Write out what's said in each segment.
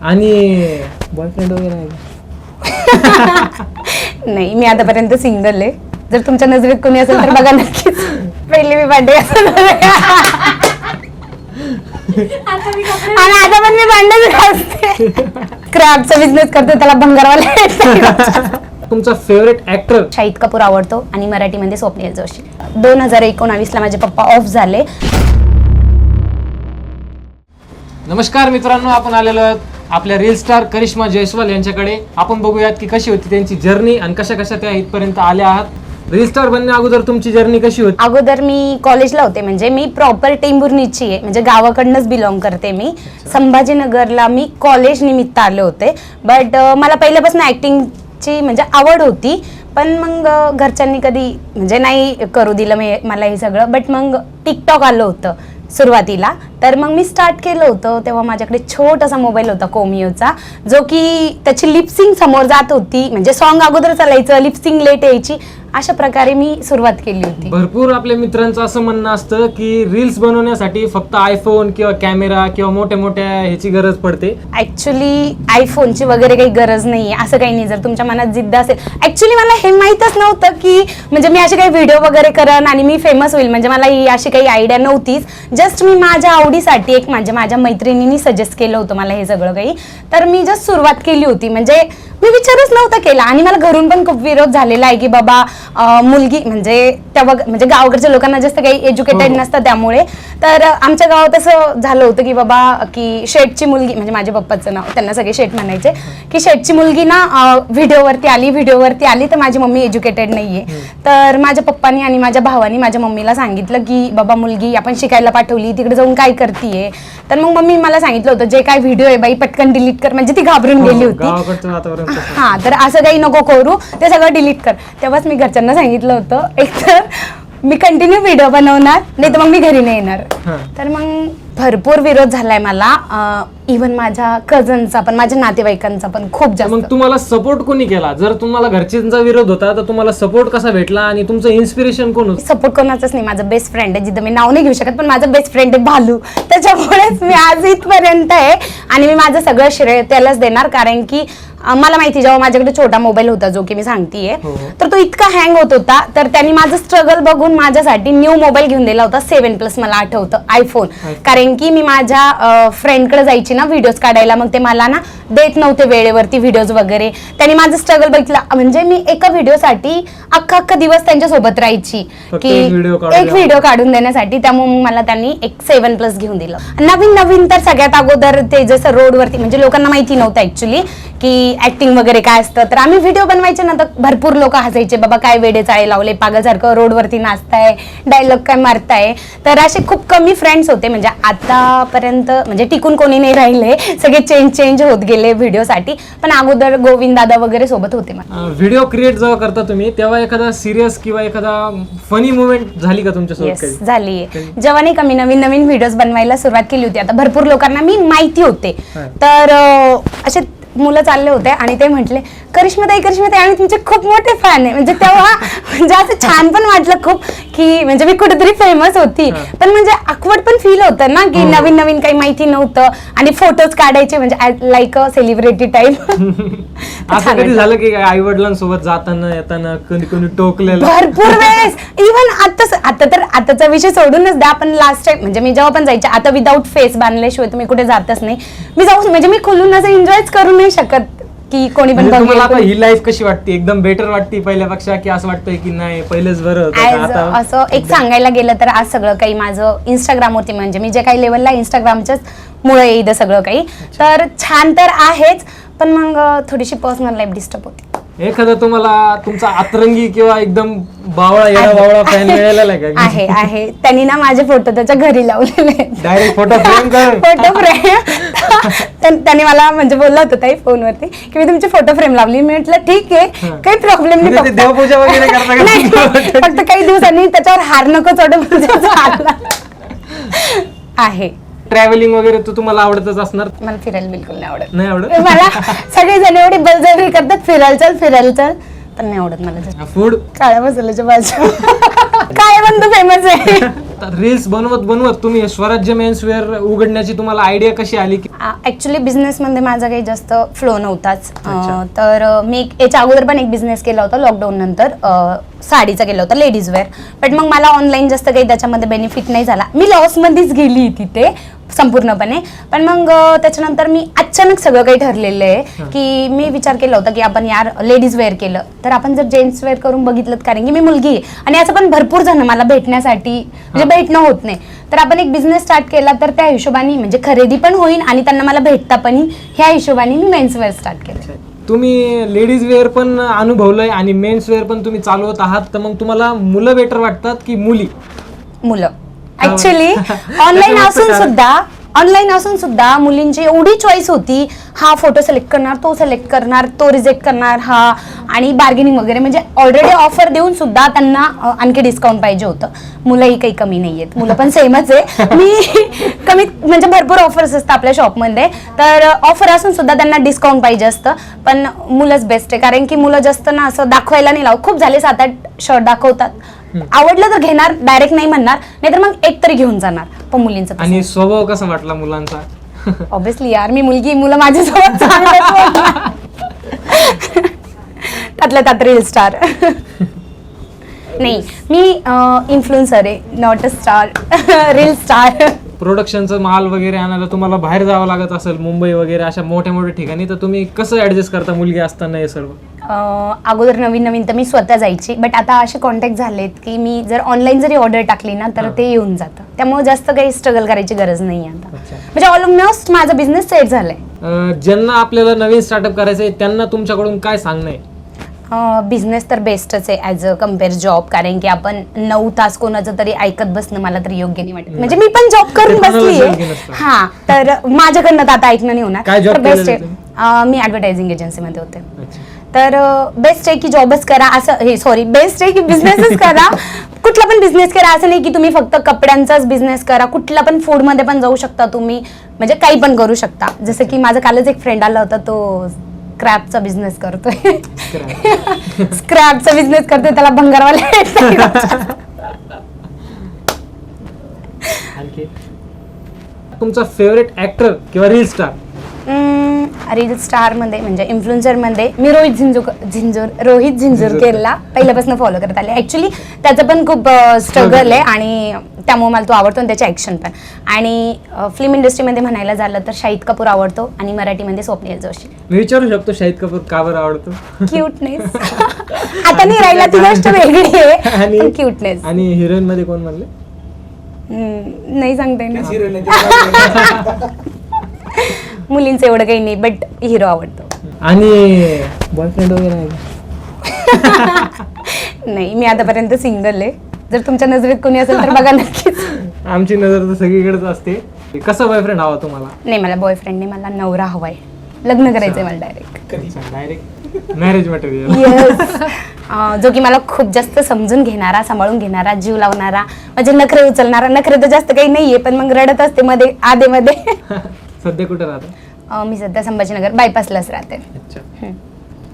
आणि बॉयफ्रेंड वगैरे आहे का? नाही मी आतापर्यंत सिंगल आहे. जर तुमच्या नजरेत कोणी असेल तर बघा नक्कीच. पहिले मी भांडे आणि आता पण मी घासते. क्राफ्टचा बिझनेस करते त्याला भंगारवाला तुमचा फेवरेट ऍक्टर शाहिद कपूर आवडतो आणि मराठीमध्ये स्वप्नील जोशी. दोन हजार एकोणावीसला माझे पप्पा ऑफ झाले. नमस्कार मित्रांनो आपण आलेलो आहोत आपल्या रील स्टार करिश्मा जयस्वाल यांच्याकडे आपण बघूयात की कशी होती त्यांची जर्नी आणि कशा कशा त्या इथपर्यंत आल्या आहात. रील स्टार बनण्या अगोदर तुमची जर्नी कशी होती? अगोदर मी कॉलेजला होते म्हणजे मी प्रॉपर टेंभुर्णीची आहे म्हणजे गावाकडनंच बिलॉंग करते मी. संभाजीनगरला मी कॉलेज निमित्त आले होते. बट मला पहिल्यापासून ॲक्टिंगची म्हणजे आवड होती. पण मग घरच्यांनी कधी म्हणजे नाही करू दिलं मी मला हे सगळं. बट मग टिकटॉक आलं होतं सुरुवातीला. तर मग मी स्टार्ट केलं होतं तेव्हा माझ्याकडे छोटासा मोबाईल होता कोमियोचा जो की त्याची लिपसिंग समोर जात होती. म्हणजे सॉन्ग अगोदर चालायचं लिपसिंग लेट यायची अशा प्रकारे मी सुरुवात केली होती. भरपूर आपल्या मित्रांचं असं म्हणणं असतं की रील्स बनवण्यासाठी फक्त आयफोन किंवा कॅमेरा किंवा मोठ्या मोठ्या ह्याची गरज पडते. ऍक्च्युली आयफोनची वगैरे काही गरज नाही असं काही नाही. जर तुमच्या मनात जिद्द असेल ऍक्च्युली मला हे माहीतच नव्हतं की म्हणजे मी असे काही व्हिडिओ वगैरे करन आणि मी फेमस होईल म्हणजे मला ही अशी काही आयडिया नव्हतीच. जस्ट मी माझ्या आवडीसाठी एक माझ्या माझ्या मैत्रिणींनी सजेस्ट केलं होतं मला हे सगळं काही. तर मी जस्ट सुरुवात केली होती. म्हणजे मी विचारच नव्हता केला. आणि मला घरून पण खूप विरोध झालेला आहे की बाबा अं, मुलगी म्हणजे त्या वग- म्हणजे गावाकडच्या लोकांना जास्त काही एज्युकेटेड हो. नसतं त्यामुळे. तर आमच्या गावात असं झालं होतं की बाबा की शेठची मुलगी म्हणजे माझ्या पप्पाचं नाव त्यांना सगळे शेठ म्हणायचे की शेठची मुलगी ना व्हिडिओवरती आली व्हिडिओवरती आली तर माझी मम्मी एज्युकेटेड नाहीये. तर माझ्या पप्पानी आणि माझ्या भावानी माझ्या मम्मीला सांगितलं की बाबा मुलगी आपण शिकायला पाठवली तिकडे जाऊन काय करतीये? तर मग मम्मी मला सांगितलं होतं जे काय व्हिडिओ आहे बाई पटकन डिलीट कर. म्हणजे ती घाबरून गेली होती. हो, गावाकडचं वातावरण तसं. हा तर असं काही नको करू. ते सगळं डिलीट कर. तेव्हाच मी घरच्यांना सांगितलं होतं. एक तर मी कंटिन्यू व्हिडिओ बनवणार नाही तर मग मी घरी नाही येणार. तर मग भरपूर विरोध झालाय मला. इवन माझ्या कझनचा पण माझ्या नातेवाईकांचा पण खूप जास्त मग तुम्हाला सपोर्ट कोणी केला? जर तुम्हाला घरच्यांचा विरोध होता तर तुम्हाला सपोर्ट कसा भेटला आणि तुमचं इन्स्पिरेशन कोण होतं? सपोर्ट कोणाचाच नाही. माझं बेस्ट फ्रेंड आहे जिथं मी नाव नाही घेऊ शकत पण माझं बेस्ट फ्रेंड आहे भालू. त्याच्यामुळेच मी आज इथपर्यंत आहे आणि मी माझं सगळं श्रेय त्यालाच देणार कारण की मला माहिती जेव्हा माझ्याकडे छोटा मोबाईल होता जो की मी सांगतेय हो, हो. तर तो इतका हँग होत होता तर त्यांनी माझं स्ट्रगल बघून माझ्यासाठी न्यू मोबाईल घेऊन दिला होता सेव्हन प्लस मला आठवतं आयफोन कारण की मी माझ्या फ्रेंडकडे जायची ना व्हिडिओज काढायला मग ते मला ना देत नव्हते वेळेवरती व्हिडिओज वगैरे. त्यांनी माझं स्ट्रगल बघितलं. म्हणजे मी एका व्हिडिओसाठी अख्खा अख्खा दिवस त्यांच्यासोबत राहायची. फक्त की एक. व्हिडिओ काढून देण्यासाठी त्यामुळे मला त्यांनी एक सेव्हन प्लस घेऊन दिलं. नवीन नवीन तर सगळ्यात अगोदर ते जसं रोडवरती म्हणजे लोकांना माहिती नव्हतं ऍक्च्युली की ऍक्टिंग वगैरे काय असतं? तर आम्ही व्हिडिओ बनवायचे ना तर भरपूर लोक हसायचे बाबा काय वेडे चाळे लावले पागलसारखं रोडवरती नाचताय डायलॉग काय मारताय? तर असे खूप कमी फ्रेंड्स होते. म्हणजे आतापर्यंत म्हणजे टिकून कोणी नाही राहिले. सगळे चेंज चेंज होत गेले व्हिडिओसाठी पण अगोदर गोविंद दादा वगैरे सोबत होते मला. व्हिडिओ क्रिएट जेव्हा करता तुम्ही तेव्हा एखादा सिरियस किंवा एखादा फनी मुवमेंट झाली का तुमच्यासोबत येस काही झाली? जेव्हा नाही का मी नवीन नवीन व्हिडिओज बनवायला सुरुवात केली होती आता भरपूर लोकांना मी माहिती होते. हा. तर अं, असे मुलं चालले होते आणि ते म्हटले करिश्माताई करिश्माताई आम्ही तुमचे खूप मोठे फॅन आहे. म्हणजे तेव्हा म्हणजे असं छान पण वाटलं खूप की म्हणजे मी कुठेतरी फेमस होती. पण म्हणजे अकवर्ड पण फील होतं ना की हो. नवीन नवीन काही माहिती नव्हतं आणि फोटोज काढायचे म्हणजे लाईक अ सेलिब्रिटी टाईप असं कधी झालं की आई वडिलांसोबत जाताना येताना कधी कोणी टोकलेलं? भरपूर वेळेस. इव्हन आता आता तर आताचा विषय सोडूनच द्या पण लास्ट टाइम म्हणजे मी जेव्हा पण जायचे आता विदाऊट फेस बांधल्याशिवाय तुम्ही कुठे जातच नाही. मी जाऊ म्हणजे मी खोलून असं एन्जॉयच करू नाही शकत. की कोणी पण म्हणजे तुम्हाला आता बघेल ही लाईफ कशी वाटते? एकदम बेटर वाटते पहिल्यापेक्षा की असं वाटतंय की नाही? पहिलेच बरं होतं का ऍज आता? असं एक सांगायला गेलं तर आज सगळं काही माझं इंस्टाग्रामवरती म्हणजे. मी जे काही लेवलला इंस्टाग्रामच्याच मुळे येईल सगळं काही. तर छान तर आहेच पण मग अं, थोडीशी पर्सनल लाईफ डिस्टर्ब होते. एखादा तुम्हाला तुमचा अतरंगी किंवा एकदम बावळा येडा बावळा फॅन मिळालेला आहे का? आहे आहे. त्यांनी ना माझे फोटो त्याच्या घरी लावलेले डायरेक्ट फोटो फ्रेम कर फोटो फ्रेम त्यांनी मला म्हणजे बोलला होता ताई फोनवरती की मी तुमची फोटो फ्रेम लावली. मी म्हटलं ठीक आहे. काही प्रॉब्लेम नाही म्हणजे ते फक्त- देवपूजा वगैरे करता का? नाही, फक्त काही दिवसांनी त्याच्यावर हार नको चढ म्हणजे झालं. आहे. ट्रॅव्हलिंग वगैरे तर तुम्हाला आवडतच असणार? मला फिरायला बिलकुल नाही आवडत. नाही आवडत? मला सगळेजण एवढी बलजबरी करतात फिरायला चल फिरायला चल. पण नाही आवडत मला. फूड काळ्या मसाल्याच्या भाज्या. काय बंद फेमस आहे. रील्स बनवत बनवत तुम्ही स्वराज्य मेन्स वेअर उघडण्याची तुम्हाला आयडिया कशी आली की ऍक्च्युली बिझनेसमध्ये माझा काही जास्त फ्लो नव्हताच. अं, तर अं, मी एक- याच्या अगोदर पण एक बिझनेस केला होता लॉकडाऊन नंतर. अं, साडीचा केला होता लेडीज वेअर बट मग मला ऑनलाईन जास्त काही त्याच्यामध्ये बेनिफिट नाही झाला. मी लॉसमध्येच गेली तिथे संपूर्णपणे. पण मग अं, त्याच्यानंतर मी अचानक सगळं काही ठरलेलं आहे की मी विचार केला होता की आपण यार लेडीज वेअर केलं. तर आपण जर जेंट्स वेअर करून बघितलं कारण की मी मुलगी आहे. आणि असं पण भरपूर जण मला भेटण्यासाठी म्हणजे भेटणं होत नाही. तर आपण एक बिझनेस स्टार्ट केला तर त्या हिशोबाने म्हणजे खरेदी पण होईल आणि त्यांना मला भेटता पण ह्या हिशोबाने मी मेन्स वेअर स्टार्ट केलं तुम्ही लेडीज वेअर पण अनुभवलंय आणि मेन्स वेअर पण तुम्ही चालवत आहात. तर मग तुम्हाला मुलं बेटर वाटतात की मुली? मुलं. ऍक्च्युली ऑनलाईन असून? सुद्धा ऑनलाईन असून सुद्धा मुलींची एवढी चॉईस होती हा फोटो सिलेक्ट करणार तो सिलेक्ट करणार तो रिजेक्ट करणार हा. आणि बार्गेनिंग वगैरे म्हणजे ऑलरेडी ऑफर देऊन सुद्धा त्यांना आणखी डिस्काउंट पाहिजे होतं. मुलंही काही कमी नाही आहेत मुलं पण सेमच आहे. मी कमी म्हणजे भरपूर ऑफर्स असतात आपल्या शॉपमध्ये तर ऑफर असून सुद्धा त्यांना डिस्काउंट पाहिजे असतं. पण मुलंच बेस्ट आहे. कारण की मुलं जास्त ना असं दाखवायला नाही लावत. खूप झाले सात आठ शर्ट दाखवतात. आवडलं तर घेणार डायरेक्ट नाही म्हणणार नाहीतर मग एक तरी घेऊन जाणार. पण मुलींचं आणि स्वभाव कसा वाटला मुलांचा? ऑब्विसली यार मी मुलगी मुलं माझ्यासोबत चांगलेच बोलणार. त्यातल्या त्यात रील स्टार नाही मी इन्फ्लुएन्सर आहे not a star reel star प्रोडक्शनचं माल वगैरे आणायला तुम्हाला बाहेर जावं लागत असेल मुंबई वगैरे अशा मोठ्या मोठ्या ठिकाणी तर तुम्ही कसं ऍडजस्ट करता मुलगी असताना हे सर्व? अगोदर नवीन नवीन तर मी स्वतः जायची. बट आता असे कॉन्टॅक्ट झालेत की मी जर ऑनलाईन जरी ऑर्डर टाकली ना तर. ते येऊन जातं. त्यामुळे जास्त काही स्ट्रगल करायची गरज नाही आता. म्हणजे ऑलमोस्ट माझा बिझनेस सेट झालाय. ज्यांना आपल्याला नवीन स्टार्टअप करायचं आहे त्यांना तुमच्याकडून काय सांगणं आहे? बिझनेस तर बेस्टच आहे ॲज अ कंपेअर जॉब कारण की आपण नऊ तास कोणाचं तरी ऐकत बसणं मला तरी योग्य नाही वाटत. म्हणजे मी पण जॉब करून बसली. हा तर माझ्याकडनं तर आता ऐकणं नाही होणार. बेस्ट आहे. मी ऍडव्हर्टायझिंग एजन्सीमध्ये होते. तर बेस्ट आहे की जॉबच करा असं हे सॉरी बेस्ट आहे की बिझनेसच करा. कुठला पण बिझनेस करा असं नाही की तुम्ही फक्त कपड्यांचाच बिझनेस करा. कुठला पण फूडमध्ये पण जाऊ शकता तुम्ही. म्हणजे काही पण करू शकता. जसं की माझं कालच एक फ्रेंड आला होता तो स्क्रॅपचा बिझनेस करतोय. स्क्रॅपचा बिझनेस करतोय त्याला भंगारवाले तुमचा फेवरेट ऍक्टर किंवा रील स्टार रील स्टारमध्ये म्हणजे इन्फ्लुएन्सरमध्ये मी रोहित झिंजू झिंजूर रोहित झिंजूरकेरला पहिल्यापासून फॉलो करत आले. ऍक्च्युली त्याचं पण खूप स्ट्रगल आहे आणि त्यामुळे मला तो आवडतो आणि त्याचे ऍक्शन पण. आणि फिल्म इंडस्ट्रीमध्ये म्हणायला झालं तर शाहिद कपूर आवडतो आणि मराठीमध्ये स्वप्नील जोशी. मी विचारू शकतो शाहिद कपूर का बरं आवडतो? क्यूटनेस आता नाही राहिला ती गोष्ट वेगळी आहे क्यूटनेस आणि हिरोईन मध्ये कोण म्हणले नाही सांगता येणार. मुलींचं एवढं काही नाही बट हिरो आवडतो. आणि बॉयफ्रेंड वगैरे आहे का? नाही मी आतापर्यंत सिंगल आहे. जर तुमच्या नजरेत कोणी असेल तर बघा नक्कीच. आमची नजर तर सगळीकडेच असते. कसा बॉयफ्रेंड हवा तुम्हाला? नाही मला बॉयफ्रेंड नाही मला नवरा हवाय. लग्न करायचंय मला direct direct marriage material yes जो की मला खूप जास्त समजून घेणारा सांभाळून घेणारा जीव लावणारा माझे नखरे उचलणारा नखरे तर जास्त काही नाहीये पण मग रडत असते मध्ये आधे मध्ये. सध्या कुठे राहता? अं, मी सध्या संभाजीनगर बायपासलाच राहते. अच्छा. हम्म.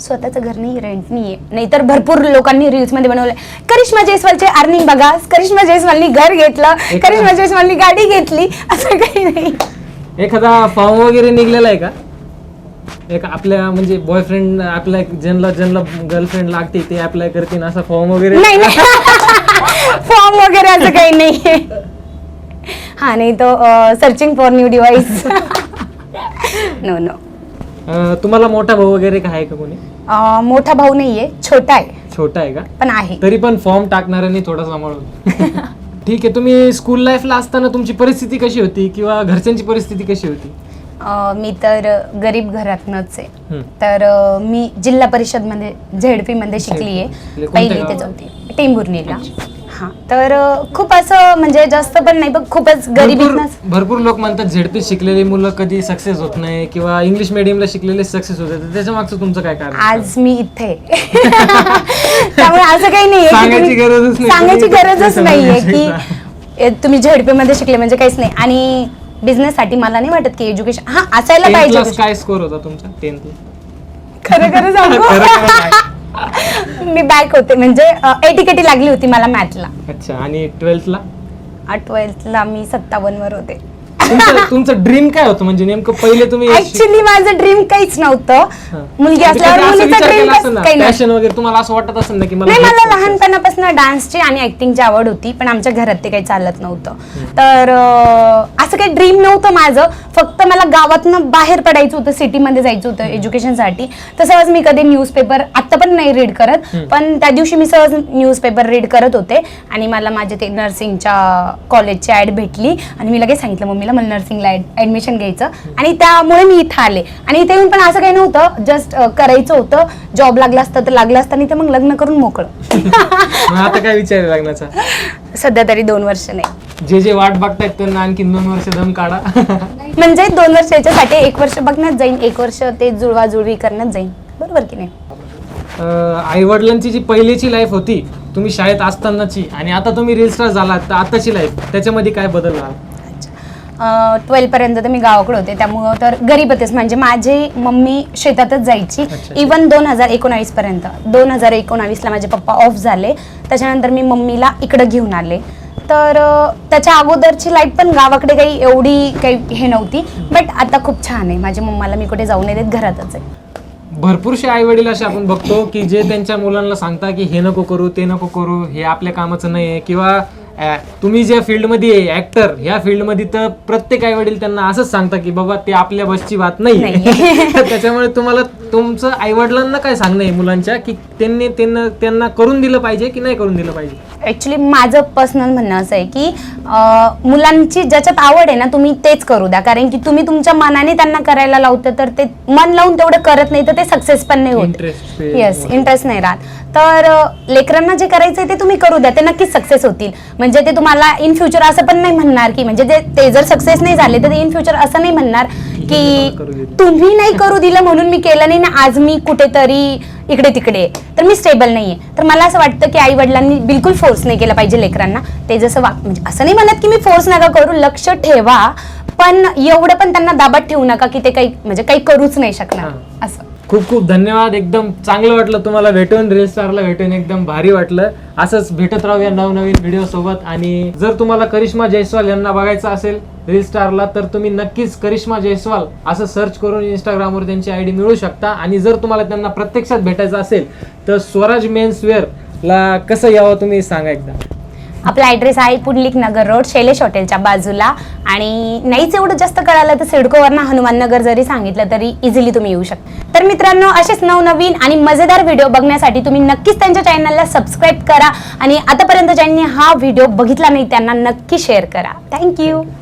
स्वतःचं घर नाही रेंट नाहीये. नाहीतर भरपूर लोकांनी रील्समध्ये बनवलंय. करिश्मा जयस्वालचे अर्निंग बघा. करिश्मा जयस्वालनी घर घेतलं. एक- करिश्मा जयस्वालनी गाडी घेतली. असं काही नाही. एखादा फॉर्म वगैरे निघलेला आहे का? एक आपल्या म्हणजे बॉयफ्रेंड आपल्या ज्यांना ज्यांना गर्लफ्रेंड लागते ते अप्लाय करतील असा फॉर्म वगैरे? नाही फॉर्म वगैरे असं काही नाहीये. हा नाही तो searching for new device no no अं, तुम्हाला मोठा भाऊ वगैरे काय आहे का कोणी? मोठा भाऊ नाहीये छोटा आहे. छोटा आहे का? पण आहे. तरी पण फॉर्म टाकणाऱ्यांनी थोडा सांभाळून. ठीक आहे तुम्ही स्कूल लाईफला असताना तुमची परिस्थिती कशी होती किंवा घरच्यांची परिस्थिती कशी होती? अं, मी तर गरीब घरातनच आहे. हम्म. तर अं, मी जिल्हा परिषदमध्ये झेडपी. मध्ये शिकली म्हणजे आहे कोणत्या पहिली ते? चौथी. टेंभुर्णीला. हा. तर खूप असं म्हणजे जास्त पण नाही पण खूपच भरपूर गरिबीतनच भरपूर लोक म्हणतात झेडपी शिकलेली मुलं कधी सक्सेस होत नाही किंवा इंग्लिश मिडियमला शिकलेले सक्सेस होते त्याच्या मागचं तुमचं काय कारण? आज मी इथे. आहे. त्यामुळे असं काही नाहीये की सांगायची तुम्ही- गरजच नाही. सांगायची तुम्ही गरजच नाहीये की? ए, तुम्ही झेडपी मध्ये शिकले म्हणजे काहीच नाही. आणि बिझनेस साठी मला नाही वाटत की एज्युकेशन हा असायला पाहिजे काय स्कोर होता तुमचा? टेन्थ खरं खरं सांगू? मी बॅक होते. म्हणजे एटीकेटी लागली होती मला मॅथला अच्छा आणि ट्वेल्थला ट्वेल्थला मी सत्तावन्न वर होते. तुमचं तुमचं ड्रीम काय होतं? म्हणजे नेमकं पहिले तुम्ही ऍक्च्युली माझं ड्रीम काहीच नव्हतं. मुलगी म्हणजे असल्यावर मुलीचं ड्रीम काही नाही. passion वगैरे तुम्हाला असं वाटत असेल ना की मला नाही हेच मला करायचं. लहानपणापासून डान्सची आणि ऍक्टिंगची आवड होती पण आमच्या घरात ते काही चालत नव्हतं. तर अं, असं काही ड्रीम नव्हतं माझं. फक्त मला गावातनं बाहेर पडायचं होतं सिटीमध्ये जायचं होतं एज्युकेशनसाठी तर सहज मी कधी न्यूजपेपर आत्ता पण नाही रीड करत पण त्या दिवशी मी सहज न्यूजपेपर रीड करत होते. आणि मला माझे ते नर्सिंगच्या कॉलेजची ऍड भेटली. आणि मी लगेच सांगितलं मम्मीला मला नर्सिंगला ऍडमिशन घ्यायचं. आणि त्यामुळे मी इथं आले. आणि इथे येऊन पण असं काही नव्हतं. जस्ट करायचं होतं. जॉब लागला असतं तर लागलं असतं. आणि ते मग लग्न करून मोकळं. आता काय विचार आहे लग्नाचा? सध्या तरी दोन वर्ष नाही. जे जे वाट बघतायत त्यांना आणखी दोन वर्ष दम काढा. म्हणजे दोन वर्ष याच्यासाठी एक वर्ष बघण्यात जाईन. एक वर्ष ते जुळवा जुळवी करण्यात जाईन. बरोबर की नाही? आई वडिलांची जी पहिलीची लाईफ होती तुम्ही शाळेत असतानाची आणि आता तुम्ही रील स्टार झालात तर आताची लाईफ त्याच्यामध्ये काय बदल झाला ट्वेल्थ पर्यंत तर मी गावाकडे होते. त्यामुळं तर गरीबतच म्हणजे माझी मम्मी शेतातच जायची. अच्छा. इवन दोन हजार एकोणावीस पर्यंत. दोन हजार एकोणावीसला माझे पप्पा ऑफ झाले. त्याच्यानंतर मी मम्मीला इकडं घेऊन आले. तर अं, त्याच्या अगोदरची लाईफ पण गावाकडे काही एवढी काही हे नव्हती. बट आता खूप छान आहे. माझ्या मम्माला मी कुठे जाऊ नाही देत. घरातच आहे. भरपूरसे आई वडील असे आपण बघतो की जे त्यांच्या मुलांना सांगता की हे नको करू ते नको करू हे आपल्या कामाचं नाही आहे किंवा तुम्ही ज्या फील्डमध्ये ऍक्टर ह्या फील्डमध्ये तर प्रत्येक आई वडील त्यांना असंच सांगता की बाबा ते आपल्या बसची बात नाही त्याच्यामुळे तुम्हाला तुमचं आई वडिलांना काय सांगणं आहे मुलांच्या की त्यांनी त्यांना त्यांना करून दिलं पाहिजे की नाही करून दिलं पाहिजे? ऍक्च्युली माझं पर्सनल म्हणणं असं आहे की अं, मुलांची ज्याच्यात आवड आहे ना तुम्ही तेच करू द्या. कारण की तुम्ही तुमच्या मनाने त्यांना करायला लावतं तर ते मन लावून तेवढं करत नाही तर ते सक्सेस पण नाही होत. येस इंटरेस्ट नाही राहत. तर अं, लेकरांना जे करायचंय ते तुम्ही करू द्या. ते नक्कीच सक्सेस होतील. म्हणजे ते तुम्हाला इन फ्युचर असं पण नाही म्हणणार की म्हणजे ते ते जर सक्सेस नाही झाले तर इन फ्युचर असं नाही म्हणणार की. तुम्ही नाही करू दिलं म्हणून मी केलं नाही ना आज मी कुठेतरी इकडे तिकडे. तर मी स्टेबल नाहीये. तर मला असं वाटतं की आई वडिलांनी बिलकुल फोर्स नाही केला पाहिजे लेकरांना. ते जसं वाग म्हणजे असं नाही म्हणत की मी फोर्स नका करू लक्ष ठेवा. पण एवढं पण त्यांना दाबात ठेवू नका की ते काही म्हणजे काही करूच नाही शकणार. असं. खूप खूप धन्यवाद. एकदम चांगलं वाटलं तुम्हाला भेटून रील स्टारला भेटून. एकदम भारी वाटलं. असंच भेटत राहू या नवनवीन व्हिडिओ सोबत. आणि जर तुम्हाला करिश्मा जयस्वाल यांना बघायचं असेल रील स्टारला तर तुम्ही नक्कीच करिश्मा जयस्वाल असं सर्च करून इंस्टाग्रामवर त्यांची आयडी मिळू शकता. आणि जर तुम्हाला त्यांना प्रत्यक्षात भेटायचं असेल तर स्वराज मेन्स ला कसं यावं तुम्ही सांगा एकदा. आपला ऍड्रेस आहे पुंडलिक नगर रोड शैलेश हॉटेलच्या बाजूला. आणि नाहीच एवढं जास्त कळालं तर सिडकोवरनं हनुमान नगर जरी सांगितलं तरी इझिली तुम्ही येऊ शकता. तर मित्रांनो असेच नवनवीन आणि मजेदार व्हिडिओ बघण्यासाठी तुम्ही नक्कीच त्यांच्या चॅनलला सबस्क्राईब करा. आणि आतापर्यंत ज्यांनी हा व्हिडिओ बघितला नाही त्यांना नक्की शेअर करा. थँक्यू